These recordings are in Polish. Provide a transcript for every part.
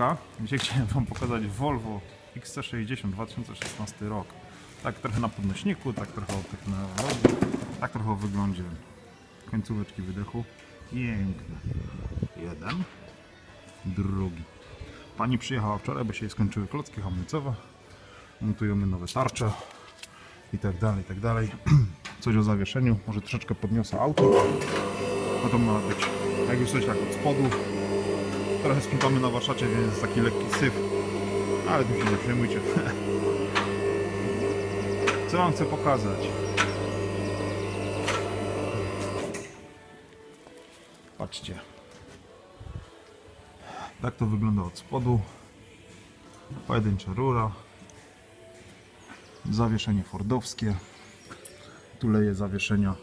ciekawostka. Gdzie chciałem Wam pokazać Volvo XC60 2016 rok. Tak trochę na podnośniku, tak trochę o technologii, tak trochę o wyglądzie końcóweczki wydechu. Piękne. Jeden, drugi. Pani przyjechała wczoraj, bo się skończyły klocki hamulcowe. Montujemy nowe tarcze i tak dalej, i tak dalej. Coś o zawieszeniu, może troszeczkę podniosę auto. Potem ma być, jak już coś tak od spodu. Trochę sprzątamy na warsztacie, więc taki lekki syf. Ale tu się nie przejmujcie. Co wam chcę pokazać? Patrzcie. Tak to wygląda od spodu. Pojedyncza rura. Zawieszenie fordowskie. Tu leje zawieszenia.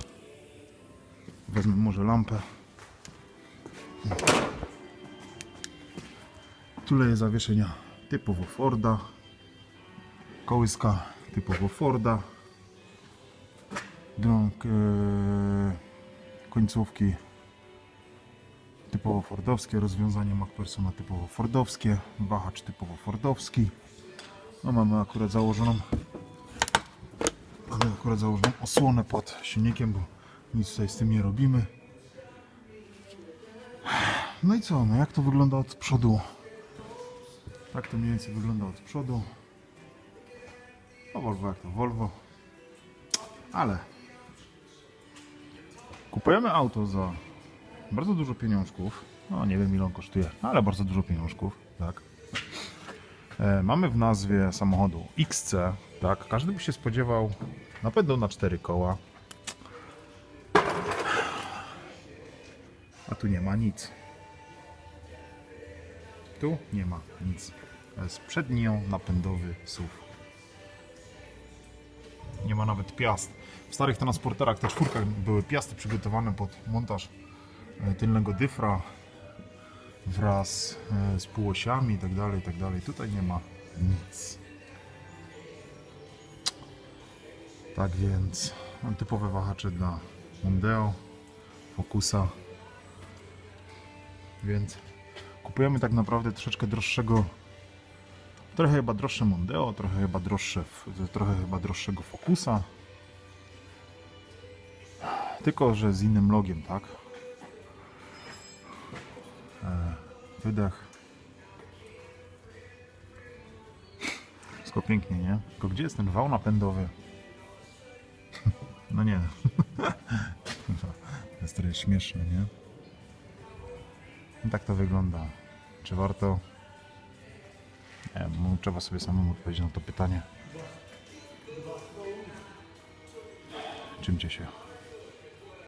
Wezmę może lampę. Tu leje zawieszenia typowo Forda. Kołyska typowo Forda. Drąg, e, końcówki typowo fordowskie, rozwiązanie MacPersona typowo fordowskie, wahacz typowo fordowski. No mamy akurat założoną mamy akurat założoną osłonę pod silnikiem, bo nic tutaj z tym nie robimy. No i co, no jak to wygląda od przodu? Tak to mniej więcej wygląda od przodu. No Volvo jak to Volvo. Ale kupujemy auto za bardzo dużo pieniążków. No nie wiem ile on kosztuje, ale bardzo dużo pieniążków, tak. E, mamy w nazwie samochodu XC, tak. Każdy by się spodziewał napędu na cztery koła. A tu nie ma nic. Tu nie ma nic. To jest przednio napędowy SUV. Nie ma nawet piast. W starych transporterach, te czwórkach były piasty przygotowane pod montaż e, tylnego dyfra wraz e, z półosiami i tak dalej, i tak. Tutaj nie ma nic. Tak więc mam typowe wahacze dla Mondeo, Focusa. Więc kupujemy tak naprawdę troszeczkę droższego trochę chyba droższe Mondeo, trochę chyba droższe trochę chyba droższego Focusa. Tylko, że z innym logiem, tak? E, wydech. Wszystko pięknie, nie? Tylko gdzie jest ten wał napędowy? No nie. To jest trochę śmieszne, nie? Tak to wygląda. Czy warto? No, trzeba sobie samemu odpowiedzieć na to pytanie. Czymcie się